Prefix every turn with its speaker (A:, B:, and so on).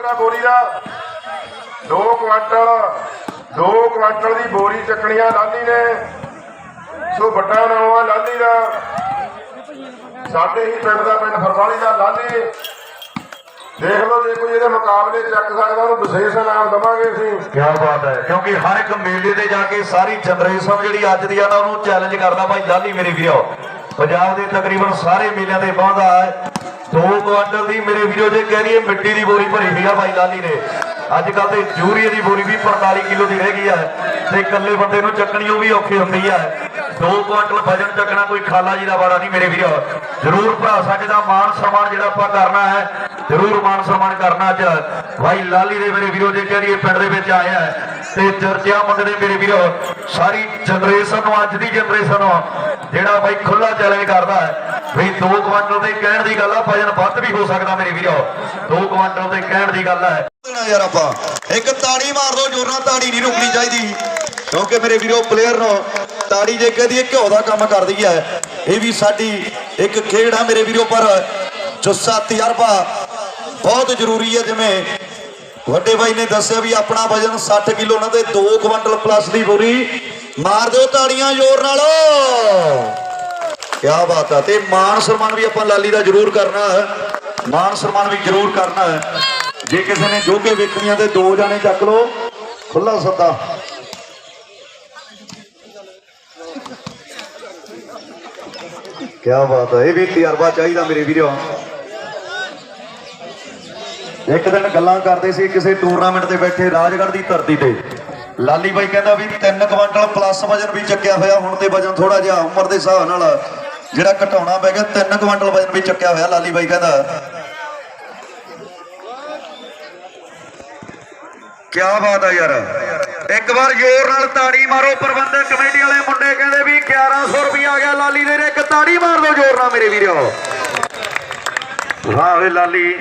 A: ਤੇਰਾ ਬੋਰੀ ਦਾ। 2 quintal 2 quintal ਦੀ ਬੋਰੀ ਚੱਕਣੀਆਂ ਲਾਲੀ ਨੇ। ਸੋ ਵੱਡਾ ਨਾਮ ਆ ਲਾਲੀ ਦਾ। ਸਾਡੇ ਹੀ ਪਿੰਡ ਦਾ ਪਿੰਡ ਫਰਵਾਲੀ ਦਾ ਲਾਲੀ। ਦੇਖ ਲਓ ਜੇ ਕੋਈ ਇਹਦੇ ਮੁਕਾਬਲੇ ਚੱਕ ਸਕਦਾ, ਉਹਨੂੰ ਵਿਸ਼ੇਸ਼ ਇਨਾਮ ਦਵਾਂਗੇ ਅਸੀਂ।
B: ਕੀ ਬਾਤ ਹੈ, ਕਿਉਂਕਿ ਹਰ ਇੱਕ ਮੇਲੇ ਤੇ ਜਾ ਕੇ ਸਾਰੀ ਜਨਰੇਸ਼ਨ ਜਿਹੜੀ ਅੱਜ ਦੀ ਆ ਨਾ, ਉਹਨੂੰ ਚੈਲੰਜ ਕਰਦਾ, ਭਾਈ ਲਾਲੀ ਮੇਰੇ ਵੀਰੋ। ਪੰਜਾਬ ਦੇ ਤਕਰੀਬਨ ਸਾਰੇ ਮੇਲਿਆਂ ਤੇ ਬਾਅਦ ਹੈ ਦੋ ਕੁਆਂਟਲ ਦੀ ਮੇਰੇ ਵੀਰੋ ਜੇ ਕਹਿ ਰਹੀਏ ਮਿੱਟੀ ਦੀ ਬੋਰੀ ਭਰੀ ਹੋਈ ਭਾਈ ਲਾਲੀ ਨੇ। ਅੱਜ ਕੱਲ ਤੇ ਯੂਰੀਏ ਦੀ ਬੋਰੀ ਵੀ 45 ਕਿਲੋ ਦੀ ਰਹਿ ਗਈ ਹੈ ਤੇ ਇਕੱਲੇ ਬੰਦੇ ਨੂੰ ਚੱਕਣੀ ਉਹ ਵੀ ਔਖੀ ਹੁੰਦੀ ਹੈ ਦੋ ਕੁਆਂਟਲ ਵਜਨ ਚੱਕਣਾ ਕੋਈ ਖਾਲਾ ਜੀ ਦਾ ਵਾਰਾ ਨਹੀਂ ਮੇਰੇ ਵੀਰੋ। ਜ਼ਰੂਰ ਭਰਾ, ਸਾਡੇ ਦਾ ਮਾਣ ਸਨਮਾਨ ਜਿਹੜਾ ਆਪਾਂ ਕਰਨਾ ਹੈ, ਜ਼ਰੂਰ ਮਾਣ ਸਨਮਾਨ ਕਰਨਾ ਅੱਜ। ਭਾਈ ਲਾਲੀ ਦੇ ਮੇਰੇ ਵੀਰੋ ਜੇ ਕਹਿ ਰਹੀਏ ਪਿੰਡ ਦੇ ਵਿੱਚ ਆਇਆ ਹੈ ਤੇ ਚਰਚਿਆਂ ਮੰਗਦੇ ਮੇਰੇ ਵੀਰੋ ਸਾਰੀ ਜਨਰੇਸ਼ਨ ਨੂੰ, ਅੱਜ ਦੀ ਜਨਰੇਸ਼ਨ ਨੂੰ ਜਿਹੜਾ ਭਾਈ ਖੁੱਲਾ ਚੈਲੰਜ ਕਰਦਾ ਹੈ ਵੀ 2 ਕੁਆਂਟਲ ਦੇ ਕਹਿਣ ਦੀ ਗੱਲ ਆ ਵਜਨ ਵੱਧ ਵੀ ਹੋ ਸਕਦਾ ਮੇਰੇ ਵੀਰੋ। 2 ਕੁਆਂਟਲ ਦੇ ਕਹਿਣ ਦੀ ਗੱਲ ਹੈ
C: ਦੇਣਾ ਯਾਰ ਆਪਾਂ, ਇੱਕ ਤਾੜੀ ਮਾਰ ਦੋ, ਜੋਰ ਨਾਲ ਤਾੜੀ ਨਹੀਂ ਰੁਕਣੀ ਚਾਹੀਦੀ। ਕਿਉਂਕਿ ਮੇਰੇ ਵੀਰੋ ਪਲੇਅਰ ਨੂੰ ਤਾੜੀ ਜੇ ਕਹਦੀ ਘਿਓ ਦਾ ਕੰਮ ਕਰਦੀ ਹੈ ਇਹ ਵੀ ਸਾਡੀ ਇੱਕ ਖੇਡ ਆ ਮੇਰੇ ਵੀਰੋ ਪਰ ਜੁੱਸਾ ਤਜਰਬਾ ਬਹੁਤ ਜ਼ਰੂਰੀ ਹੈ ਜਿਵੇਂ ਵੱਡੇ ਬਾਈ ਨੇ ਦੱਸਿਆ ਵੀ ਆਪਣਾ ਵਜਨ 60 ਕਿਲੋ ਉਹਨਾਂ ਦੇ 2 ਕੁਇੰਟਲ ਪਲੱਸ ਦੀ ਬੋਰੀ। ਮਾਰ ਦਿਓ ਤਾੜੀਆਂ ਜ਼ੋਰ ਨਾਲ। ਕਿਆ ਬਾਤ ਆ। ਤੇ ਮਾਨ ਸਨਮਾਨ ਵੀ ਆਪਾਂ ਲਾਲੀ ਦਾ ਜ਼ਰੂਰ ਕਰਨਾ ਹੈ। ਮਾਨ ਸਨਮਾਨ ਵੀ ਜ਼ਰੂਰ ਕਰਨਾ ਹੈ। ਜੇ ਕਿਸੇ ਨੇ ਜੋਗੇ ਵੇਖਣੀਆਂ ਤੇ ਦੋ ਜਾਣੇ ਚੱਕ ਲਓ। ਖੁੱਲਾ ਸੱਦਾ। ਕਿਆ ਬਾਤ ਹੈ ਇਹ ਵੀ ਤਜਰਬਾ ਚਾਹੀਦਾ ਮੇਰੇ ਵੀਰੋ। ਇੱਕ ਦਿਨ ਗੱਲਾਂ ਕਰਦੇ ਸੀ, ਕਿਸੇ ਟੂਰਨਾਮੈਂਟ ਤੇ ਬੈਠੇ ਰਾਜਗੜ੍ਹ ਦੀ ਧਰਤੀ ਤੇ। ਲਾਲੀ ਬਾਈ ਕਹਿੰਦਾ ਵੀ 3 ਕੁਇੰਟਲ ਪਲੱਸ ਵਜਨ ਵੀ ਚੱਕਿਆ ਹੋਇਆ, ਹੁਣ ਤੇ ਵਜਨ ਥੋੜਾ ਜਿਹਾ ਉਮਰ ਦੇ ਹਿਸਾਬ ਨਾਲ ਜਿਹੜਾ ਘਟਾਉਣਾ ਪੈ ਗਿਆ 3 ਕੁਇੰਟਲ ਵਜਨ ਵੀ ਚੱਕਿਆ ਹੋਇਆ, ਲਾਲੀ ਬਾਈ ਕਹਿੰਦਾ। ਕਿਆ ਬਾਤ ਆ ਯਾਰ। ਇੱਕ ਵਾਰ ਜ਼ੋਰ ਨਾਲ ਤਾੜੀ ਮਾਰੋ, ਪ੍ਰਬੰਧਕ ਕਮੇਟੀ ਵਾਲੇ ਮੁੰਡੇ ਕਹਿੰਦੇ ਵੀ 1100 ਰੁਪਏ ਆ ਗਿਆ ਲਾਲੀ ਦੇ ਇੱਕ ਤਾੜੀ ਮਾਰ ਦਿਓ ਜ਼ੋਰ ਨਾਲ ਮੇਰੇ ਵੀਰੋ। ਵਾਹ ਵੇ ਲਾਲੀ।